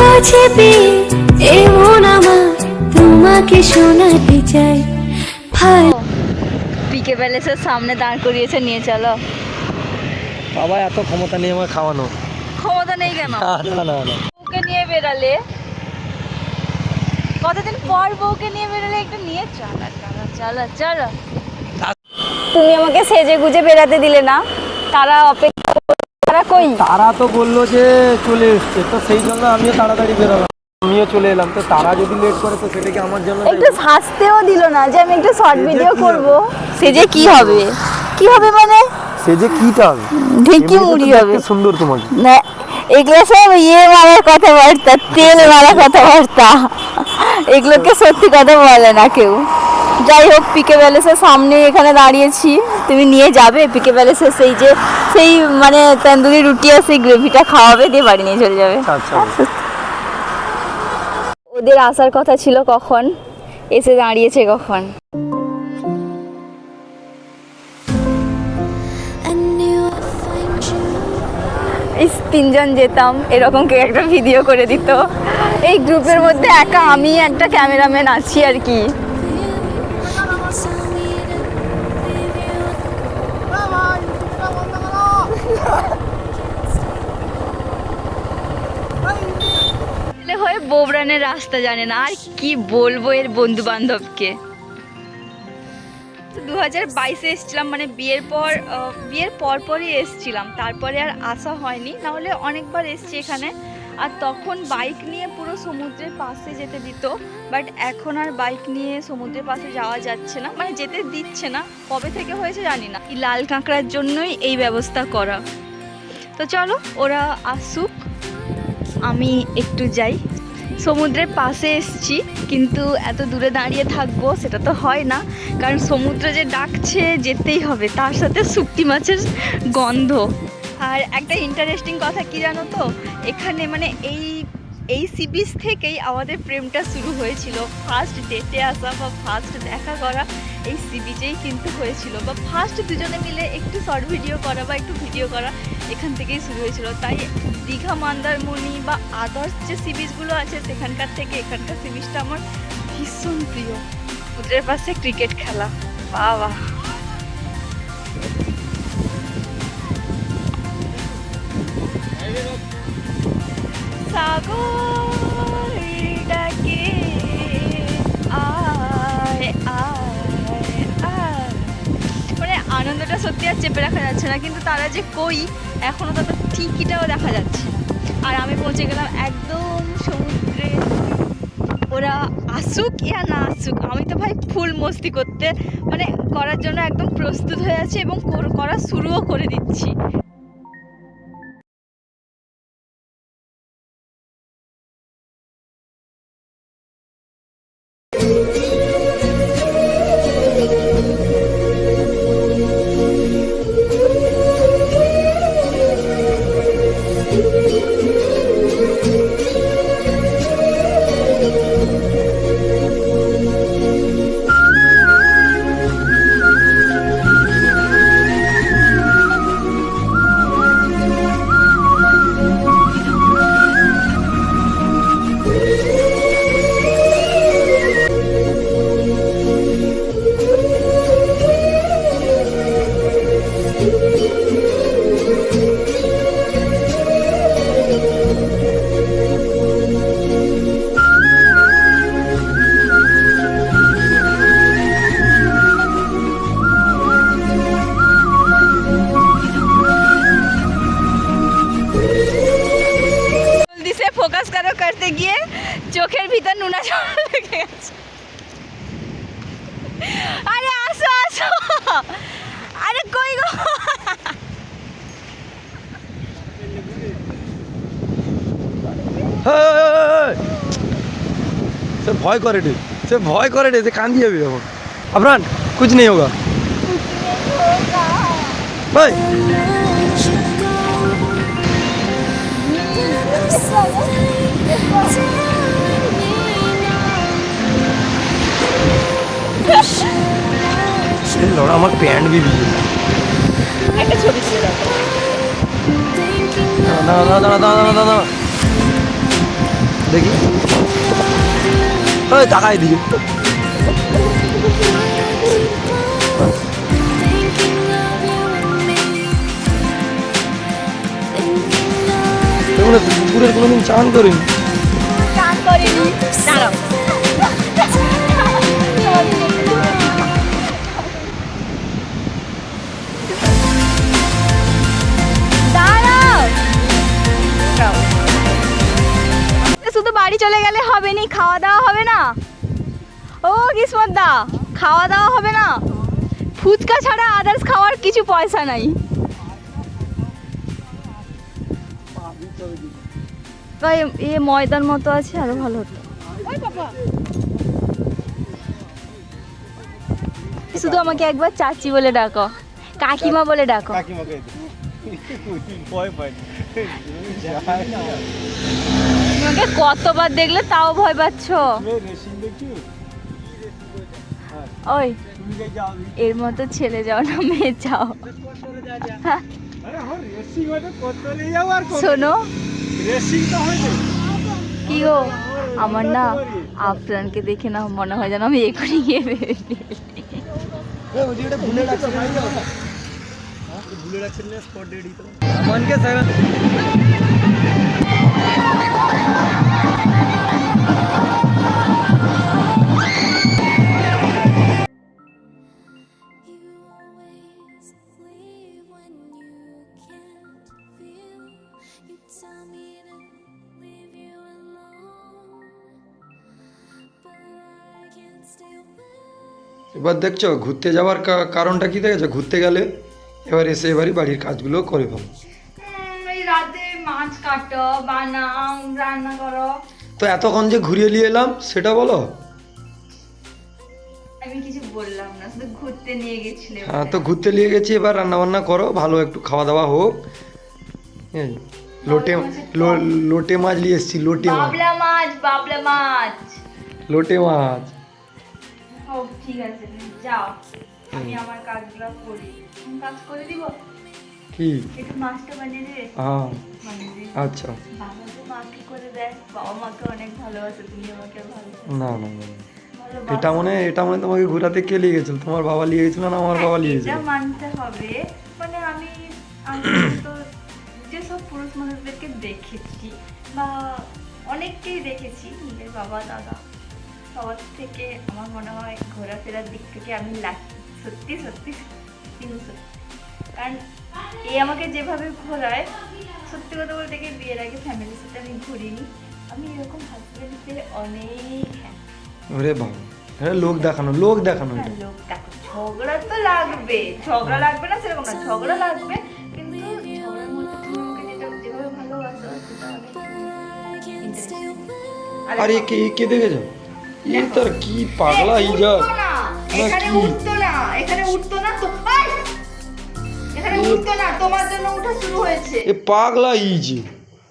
কাছে পেয়ে এমন আমার তোমাকে শোনাতে চাই। পিকে প্যালেসের সামনে দাঁড় করিয়েছে নিয়ে চলো। বাবা এত ক্ষমতা নেই আমার খাওয়ানো ক্ষমতা নেই কেন? না না না না। নিয়ে বেরালে কতদিন পর বউকে নিয়ে বেরালে একটু নিয়ে চলো চলো চলো চলো। তুমি আমাকে সেজে গুজে বেরাতে দিলে না? তারা অপেক্ষা তারা কই? তারা তো বলল যে চলে এসছে তো সেই জন্য আমিও তাড়াতাড়ি বেরোলাম। আমিও চলে এলাম তো তারা যদি লেট করে তো সেটা কি আমার জন্য একটু হাসতেও দিল না যে আমি একটু শর্ট ভিডিও করব। সেজে কি হবে? কি হবে মানে? সে যে কিটা হবে ঢেকি মুড়ি হবে। সুন্দর তোমাকে। না এগুলো সব ইয়ে মারার কথাবার্তা তেল মারার কথাবার্তা। এগুলোকে সত্যি কথা বলে না কেউ। যাই হোক পিকে প্যালেসের সামনে এখানে দাঁড়িয়েছি। তুমি নিয়ে যাবে পিকে প্যালেসের সেই যে সেই মানে তন্দুরি রুটি আর সেই গ্রেভিটা খাওয়াবে দিয়ে বাড়ি নিয়ে চলে যাবে। আচ্ছা ওদের আসার কথা ছিল কখন? এসে দাঁড়িয়েছে কখন? এই তিনজন যেতাম এরকম কেউ একটা ভিডিও করে দিত। এই গ্রুপের মধ্যে একা আমি একটা ক্যামেরাম্যান আছি আর কি। ছেলে বৌরানের রাস্তা জানে না। আর কি বলব এর বন্ধু বান্ধবকে দু হাজার বাইশে এসেছিলাম মানে বিয়ের পর বিয়ের পর পরই এসেছিলাম। তারপরে আর আসা হয়নি। নাহলে অনেকবার এসছি এখানে। আর তখন বাইক নিয়ে পুরো সমুদ্রের পাশে যেতে দিত, বাট এখন আর বাইক নিয়ে সমুদ্রের পাশে যাওয়া যাচ্ছে না। মানে যেতে দিচ্ছে না। কবে থেকে হয়েছে জানি না। এই লাল কাঁকড়ার জন্যই এই ব্যবস্থা করা। তো চলো, ওরা আসুক। আমি একটু যাই। সমুদ্রের পাশে এসছি, কিন্তু এত দূরে দাঁড়িয়ে থাকব সেটা তো হয় না। কারণ সমুদ্র যে ডাকছে, যেতেই হবে। তার সাথে শুক্তি মাছের গন্ধ। আর একটা ইন্টারেস্টিং কথা কি জানো তো? এখানে মানে এই এই সি বিচ থেকেই আমাদের প্রেমটা শুরু হয়েছিল। ফার্স্ট ডেটে আসা বা ফার্স্ট দেখা করা, এই সি বিচেই কিন্তু হয়েছিল। বা ফার্স্ট দুজনে মিলে একটু শর্ট ভিডিও করা বা একটু ভিডিও করা এখান থেকেই শুরু হয়েছিল। তাই দীঘা, মন্দারমণি বা আদার্স যে সি বিচগুলো আছে সেখানকার থেকে এখানকার সি বিচটা আমার ভীষণ প্রিয়। সমুদ্রের পাশে ক্রিকেট খেলা। বাবা সাগর ডাকে আয় আয় আয়। মানে আনন্দটা সত্যি আর চেপে রাখা যাচ্ছে না, কিন্তু তারা যে কই এখনও তো ঠিকইটাও দেখা যাচ্ছে আর আমি পৌঁছে গেলাম একদম সমুদ্রে। ওরা আসুক ইয়া না আসুক, আমি তো ভাই ফুল মস্তি করতে মানে করার জন্য একদম প্রস্তুত হয়ে আছি এবং করা শুরুও করে দিচ্ছি। ভিতর নুনা জল লেগে গেছে। আরে আসো আসো। আরে কই গো? সে ভয় করে রে সে ভয় করে রে সে কান্দি যাবে এখন। আপনার কুছ নেই হোগা। ভাই Thank you. লড়া আমার প্যান্ট भी ভিজে একটা ছবি তুলে দাও। দাঁড়া দাঁড়া দাঁড়া দাঁড়া দাঁড়া দাঁড়া দেখি। ওই তাকাই দিকে পুকুরের কোনোদিন চান করিনি। চান করিনি। দাঁড়াও। চলে গেলে হবে নি খাওয়া দাওয়া হবে না। ও কিসমত দা খাওয়া দাওয়া হবে না। ফুচকা ছাড়া আদার্স খাওয়ার কিছু পয়সা নাই। ভাই এ ময়দার মতো আছে আরও ভালো হতো। শুধু আমাকে একবার চাচি বলে ডাকো কাকিমা বলে ডাকো। কাকিমাকে ভয় পাই তোমাকে কতবার দেখলে তাও ভয় পাচ্ছ? ওই তুমি কে যাও এর মতো ছেলে যাও না মেয়ে যাও। আর শোনো। রেসিং তো হইছে কি গো? আমার না আফরানকে দেখে না মনে হয় যেন আমি এখনই গিয়ে বেরিয়ে এবার দেখছ, ঘুরতে যাওয়ার কারণটা কি দেখেছ? ঘুরতে গেলে এবার এসে এবারই বাড়ির কাজগুলো করে ফেলো। কাটো বানাও রান্না করো। তো এতক্ষণ যে ঘুরিয়ে নিয়ে এলাম সেটা বলো? আমি কিছু বললাম না শুধু ঘুরতে নিয়ে গেছিলে হ্যাঁ তো ঘুরতে নিয়ে গেছি এবার রান্না বান্না করো ভালো একটু খাওয়া দাওয়া হোক লোটে লোটে মাছ নিয়ে এসছি লোটে মাছ। বাবলা মাছ বাবলা মাছ। লোটে মাছ। ও ঠিক আছে যাও। আমি আমার কাজগুলো করি। কাজ করে দিব? কি? একটু মাছটা বানিয়ে দিবে হ্যাঁ আচ্ছা। বাবা তো মাকে করে দেয়? বাবা মাকে অনেক ভালোবাসে তুমি আমাকে ভালো না না না। এটা মনে এটা মনে তোমাকে ঘোরাতে কে নিয়ে গেছিল? তোমার বাবা নিয়ে গেছিল না আমার বাবা নিয়ে এটা মানতে হবে। মানে আমি আমি তো যেসব পুরুষ মানুষদেরকে দেখেছি বা অনেককেই দেখেছি নিজের বাবা দাদা সবার থেকে আমার মনে হয় ঘোরাফেরার দিক থেকে আমি লাকি সত্যি সত্যি কিন্তু সত্যি। কারণ এ আমাকে যেভাবে ঘোরায় সত্যি কথা বলতে গিয়ে বিয়ের আগে ফ্যামিলির সাথে আমি ঘুরিনি। আমি এরকম হাজব্যান্ড অনেক হ্যাঁ। ওরে বাবা লোক দেখানো লোক দেখানো এটা। হ্যাঁ, লোক দেখো ঝগড়া তো লাগবে ঝগড়া লাগবে না সেরকম না ঝগড়া লাগবে। কিন্তু ঝগড়ার মধ্যে তুমি আমাকে যেটা যেভাবে ভালোবাসো সেটা অনেক আরে কে কে দেখেছ? এ তার কি পাগলা এখানে উঠতো না এখানে উঠতো না তো! এখানে উঠতো না তোমার জন্য উঠা শুরু হয়েছে। এ পাগলা ইজি।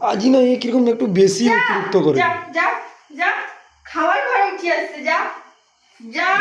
আজই না এ কীরকম একটু বেশি অতিরিক্ত করে। যা যা যা খাবার ঘরে উঠে আসছে যা যা।